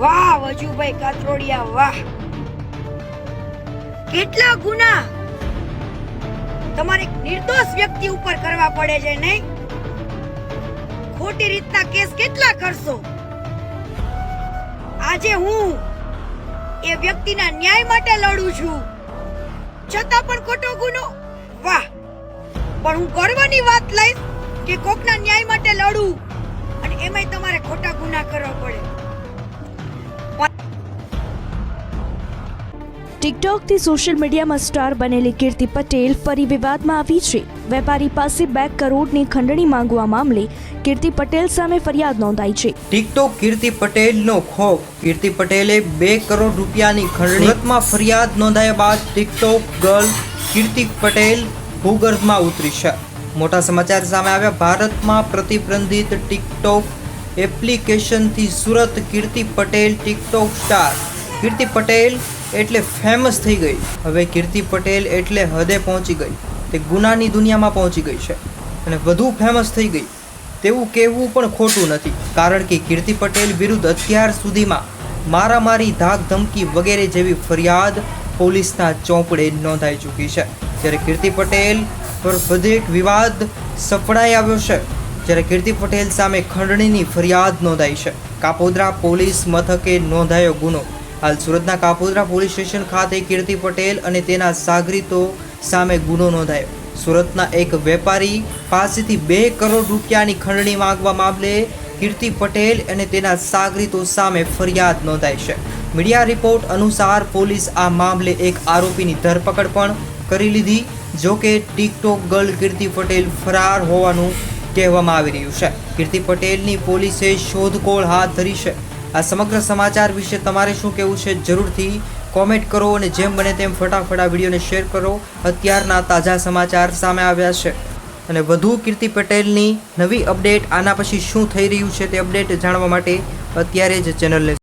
વાહ, વજુભાઈ કાતરોડિયા વાહ. કેટલા ગુના? તમારે નિર્દોષ વ્યક્તિ ઉપર કરવા પડે છે, નહીં? ખોટી રીતના કેસ કેટલા કરશો? આજે હું એ વ્યક્તિના ન્યાય માટે લડું છું. છતાં પણ ખોટો ગુનો? વાહ. પણ હું ગર્વની વાત લઈશ કે કોકના ન્યાય માટે લડું. અને એમાંય તમારે ખોટા ગુના કરવા ટિકટોકથી સોશિયલ મીડિયામાં સ્ટાર બનેલી કીર્તિ પટેલ ફરી વિવાદમાં આવી છે. વેપારી પાસે બે કરોડની ખંડણી માંગવા મામલે કીર્તિ પટેલ સામે ફરિયાદ નોંધાઈ છે. ટિકટોક કીર્તિ પટેલનો ખોફ. કીર્તિ પટેલે બે કરોડ રૂપિયાની ખંડણીમાં ફરિયાદ નોંધાયા બાદ ટિકટોક ગર્લ કીર્તિ પટેલ ભૂગર્ભમાં ઉતરી છે. મોટા સમાચાર સામે આવ્યા. ભારતમાં પ્રતિબંધિત ટિકટોક એપ્લિકેશનથી સુરત કીર્તિ પટેલ ટિકટોક સ્ટાર. કીર્તિ પટેલ એટલે ફેમસ થઈ ગઈ. હવે કીર્તિ પટેલ એટલે હદે પહોંચી ગઈ. તે ગુનાની દુનિયામાં પહોંચી ગઈ છે. અને વધુ ફેમસ થઈ ગઈ. તેવું કહેવું પણ ખોટું નથી. કારણ કે કીર્તિ પટેલ વિરુદ્ધ અત્યાર સુધીમાં મારામારી ધાક ધમકી વગેરે જેવી ફરિયાદ પોલીસના ચોપડે નોંધાઈ ચૂકી છે. જ્યારે કીર્તિ પટેલ પર વધેક વિવાદ સફળાઈ આવ્યો છે, જ્યારે કીર્તિ પટેલ સામે ખંડણીની ફરિયાદ નોંધાઈ છે. કાપોદ્રા પોલીસ મથકે નોંધાયો ગુનો. હાલ સુરતના કાપોદ્રા પોલીસ સ્ટેશન ખાતે કીર્તિ પટેલ અને તેના સાગરીતો સામે ગુનો નોંધાયો. સુરતના એક વેપારી પાસેથી બે કરોડ રૂપિયાની ખંડણી માંગવા મામલે કીર્તિ પટેલ અને તેના સાગરીતો સામે ફરિયાદ નોંધાઈ છે. મીડિયા રિપોર્ટ અનુસાર પોલીસ આ મામલે એક આરોપીની ધરપકડ પણ કરી લીધી જોકે ટિકટોક ગર્લ કીર્તિ પટેલ ફરાર હોવાનું કહેવામાં આવી રહ્યું છે. કીર્તિ પટેલની પોલીસે શોધખોળ હાથ ધરી છે. આ સમગ્ર સમાચાર વિશે તમારે શું કહેવું છે જરૂરથી કોમેન્ટ કરો અને જેમ બને તેમ ફટાફટ આ વિડીયોને શેર કરો. અત્યારના તાજા સમાચાર સામે આવ્યા છે. અને વધુ કીર્તિ પટેલની નવી અપડેટ આના પછી શું થઈ રહ્યું છે તે અપડેટ જાણવા માટે અત્યારે જ ચેનલને